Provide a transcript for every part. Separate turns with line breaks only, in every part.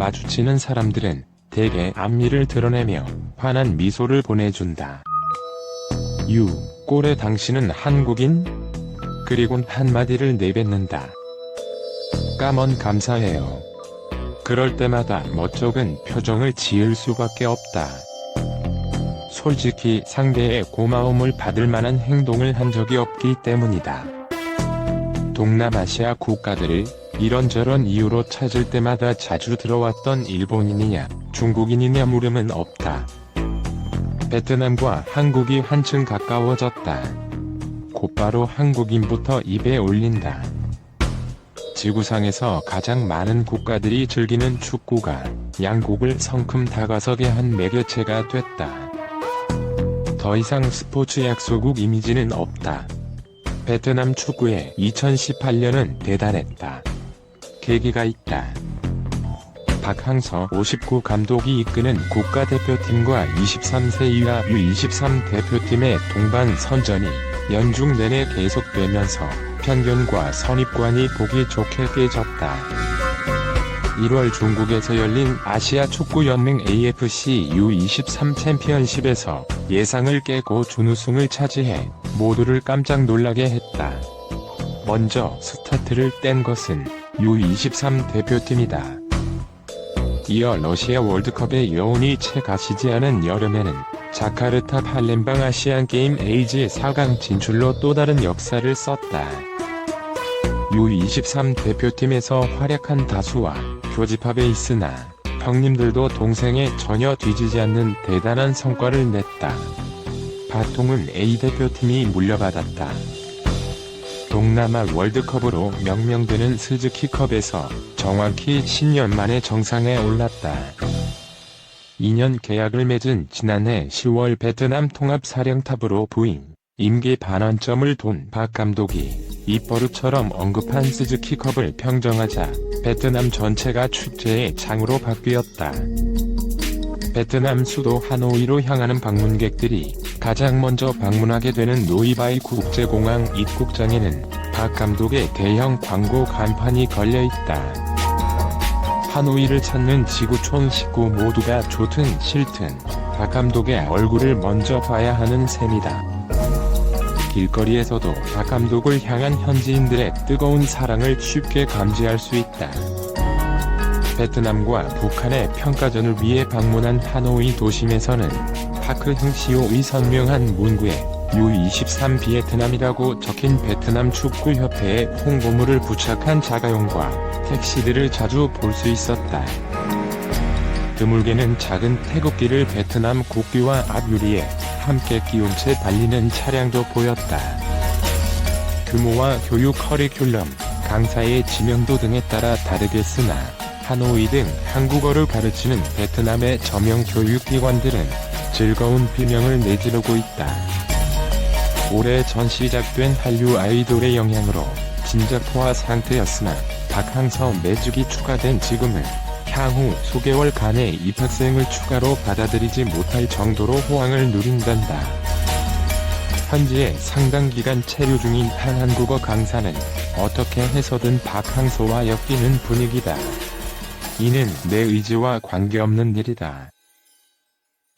마주치는 사람들은 대개 앞니를 드러내며 환한 미소를 보내준다. 유, 꼴에 당신은 한국인? 그리곤 한마디를 내뱉는다. 까먼 감사해요. 그럴 때마다 멋쩍은 표정을 지을 수밖에 없다. 솔직히 상대의 고마움을 받을 만한 행동을 한 적이 없기 때문이다. 동남아시아 국가들을 이런저런 이유로 찾을 때마다 자주 들어왔던 일본인이냐 중국인이냐 물음은 없다. 베트남과 한국이 한층 가까워졌다. 곧바로 한국인부터 입에 올린다. 지구상에서 가장 많은 국가들이 즐기는 축구가 양국을 성큼 다가서게 한 매개체가 됐다. 더 이상 스포츠 약소국 이미지는 없다. 베트남 축구에 2018년은 대단했다. 계기가 있다. 박항서 59 감독이 이끄는 국가대표팀과 23세 이하 U23 대표팀의 동반 선전이 연중 내내 계속되면서 편견과 선입관이 보기 좋게 깨졌다. 1월 중국에서 열린 아시아 축구연맹 AFC U23 챔피언십에서 예상을 깨고 준우승을 차지해 모두를 깜짝 놀라게 했다. 먼저 스타트를 뗀 것은 U23 대표팀이다. 이어 러시아 월드컵의 여운이 채 가시지 않은 여름에는 자카르타 팔렘방 아시안게임 에이지 4강 진출로 또 다른 역사를 썼다. U23 대표팀에서 활약한 다수와 교집합에 있으나 형님들도 동생에 전혀 뒤지지 않는 대단한 성과를 냈다. 바통은 A 대표팀이 물려받았다. 동남아 월드컵으로 명명되는 스즈키컵에서 정확히 10년 만에 정상에 올랐다. 2년 계약을 맺은 지난해 10월 베트남 통합사령탑으로 부임, 임기 반환점을 돈 박 감독이 입버릇처럼 언급한 스즈키컵을 평정하자 베트남 전체가 축제의 장으로 바뀌었다. 베트남 수도 하노이로 향하는 방문객들이 가장 먼저 방문하게 되는 노이바이 국제공항 입국장에는 박 감독의 대형 광고 간판이 걸려 있다. 하노이를 찾는 지구촌 식구 모두가 좋든 싫든 박 감독의 얼굴을 먼저 봐야 하는 셈이다. 길거리에서도 박 감독을 향한 현지인들의 뜨거운 사랑을 쉽게 감지할 수 있다. 베트남과 북한의 평가전을 위해 방문한 하노이 도심에서는 파크 흥시오의 선명한 문구에 U23 비에트남이라고 적힌 베트남 축구협회의 홍보물을 부착한 자가용과 택시들을 자주 볼 수 있었다. 드물게는 작은 태극기를 베트남 국기와 앞유리에 함께 끼운 채 달리는 차량도 보였다. 규모와 교육 커리큘럼, 강사의 지명도 등에 따라 다르겠으나 하노이 등 한국어를 가르치는 베트남의 저명 교육기관들은 즐거운 비명을 내지르고 있다. 올해 전 시작된 한류 아이돌의 영향으로 진작포화 상태였으나 박항서 매죽이 추가된 지금은 향후 수개월간의 입학생을 추가로 받아들이지 못할 정도로 호황을 누린단다. 현지에 상당 기간 체류 중인 한 한국어 강사는 어떻게 해서든 박항서와 엮이는 분위기다. 이는 내 의지와 관계없는 일이다.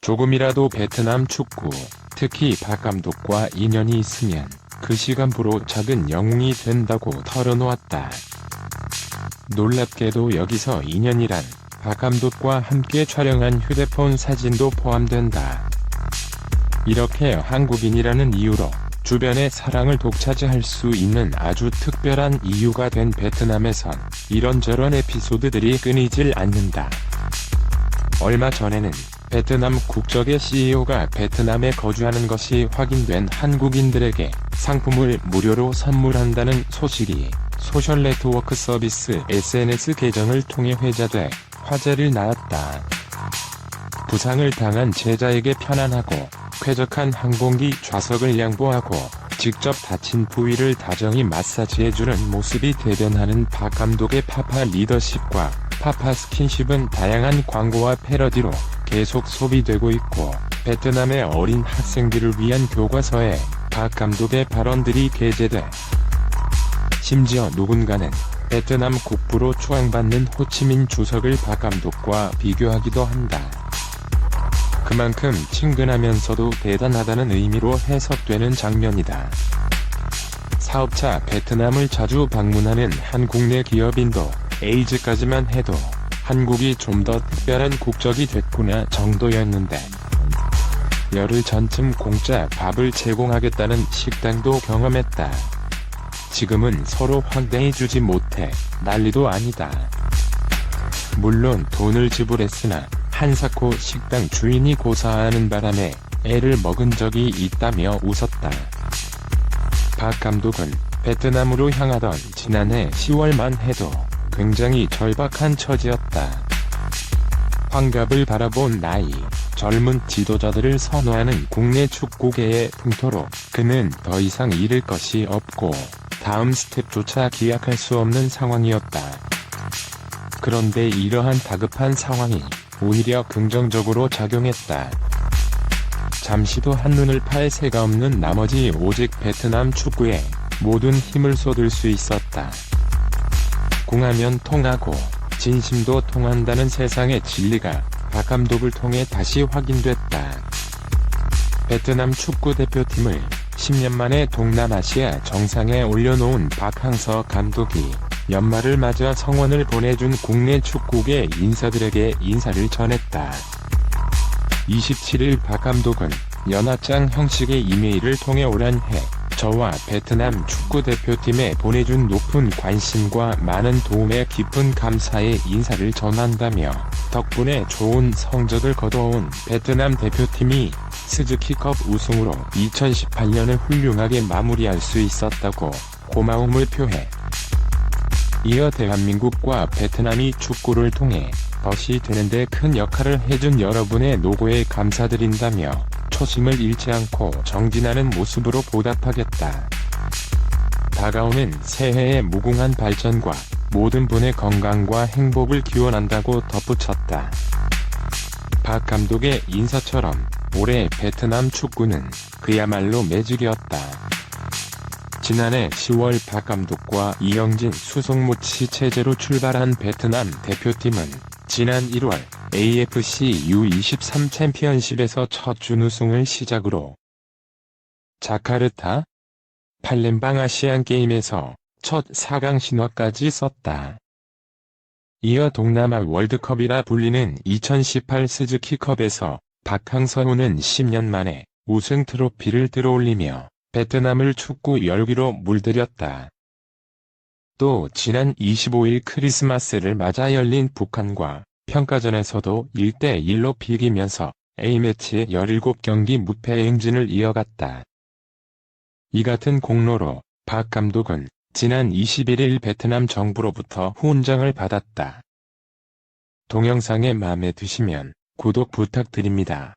조금이라도 베트남 축구, 특히 박 감독과 인연이 있으면 그 시간부로 작은 영웅이 된다고 털어놓았다. 놀랍게도 여기서 인연이란 박 감독과 함께 촬영한 휴대폰 사진도 포함된다. 이렇게 한국인이라는 이유로 주변의 사랑을 독차지할 수 있는 아주 특별한 이유가 된 베트남에선 이런저런 에피소드들이 끊이질 않는다. 얼마 전에는 베트남 국적의 CEO가 베트남에 거주하는 것이 확인된 한국인들에게 상품을 무료로 선물한다는 소식이 소셜 네트워크 서비스 SNS 계정을 통해 회자돼 화제를 낳았다. 부상을 당한 제자에게 편안하고 쾌적한 항공기 좌석을 양보하고 직접 다친 부위를 다정히 마사지해주는 모습이 대변하는 박 감독의 파파 리더십과 파파 스킨십은 다양한 광고와 패러디로 계속 소비되고 있고 베트남의 어린 학생들을 위한 교과서에 박 감독의 발언들이 게재돼 심지어 누군가는 베트남 국부로 추앙받는 호치민 주석을 박 감독과 비교하기도 한다. 그만큼 친근하면서도 대단하다는 의미로 해석되는 장면이다. 사업차 베트남을 자주 방문하는 한 국 내 기업인도 에이즈까지만 해도 한국이 좀 더 특별한 국적이 됐구나 정도였는데 열흘 전쯤 공짜 밥을 제공하겠다는 식당도 경험했다. 지금은 서로 환대해주지 못해 난리도 아니다. 물론 돈을 지불했으나 한사코 식당 주인이 고사하는 바람에 애를 먹은 적이 있다며 웃었다. 박 감독은 베트남으로 향하던 지난해 10월만 해도 굉장히 절박한 처지였다. 환갑을 바라본 나이, 젊은 지도자들을 선호하는 국내 축구계의 풍토로 그는 더 이상 잃을 것이 없고 다음 스텝조차 기약할 수 없는 상황이었다. 그런데 이러한 다급한 상황이 오히려 긍정적으로 작용했다. 잠시도 한눈을 팔 새가 없는 나머지 오직 베트남 축구에 모든 힘을 쏟을 수 있었다. 궁하면 통하고 진심도 통한다는 세상의 진리가 박 감독을 통해 다시 확인됐다. 베트남 축구 대표팀을 10년 만에 동남아시아 정상에 올려놓은 박항서 감독이 연말을 맞아 성원을 보내준 국내 축구계 인사들에게 인사를 전했다. 27일 박 감독은 연합장 형식의 이메일을 통해 올한 해 저와 베트남 축구대표팀에 보내준 높은 관심과 많은 도움에 깊은 감사의 인사를 전한다며 덕분에 좋은 성적을 거둬온 베트남 대표팀이 스즈키컵 우승으로 2018년을 훌륭하게 마무리할 수 있었다고 고마움을 표해 이어 대한민국과 베트남이 축구를 통해 덫이 되는데 큰 역할을 해준 여러분의 노고에 감사드린다며 초심을 잃지 않고 정진하는 모습으로 보답하겠다. 다가오는 새해의 무궁한 발전과 모든 분의 건강과 행복을 기원한다고 덧붙였다. 박 감독의 인사처럼 올해 베트남 축구는 그야말로 매직이었다. 지난해 10월 박 감독과 이영진 수송무치 체제로 출발한 베트남 대표팀은 지난 1월 AFC U23 챔피언십에서 첫 준우승을 시작으로 자카르타 팔렘방 아시안 게임에서 첫 4강 신화까지 썼다. 이어 동남아 월드컵이라 불리는 2018 스즈키컵에서 박항서우는 10년 만에 우승 트로피를 들어올리며 베트남을 축구 열기로 물들였다. 또 지난 25일 크리스마스를 맞아 열린 북한과 평가전에서도 1대1로 비기면서 A매치 17경기 무패 행진을 이어갔다. 이 같은 공로로 박 감독은 지난 21일 베트남 정부로부터 훈장을 받았다. 동영상에 마음에 드시면 구독 부탁드립니다.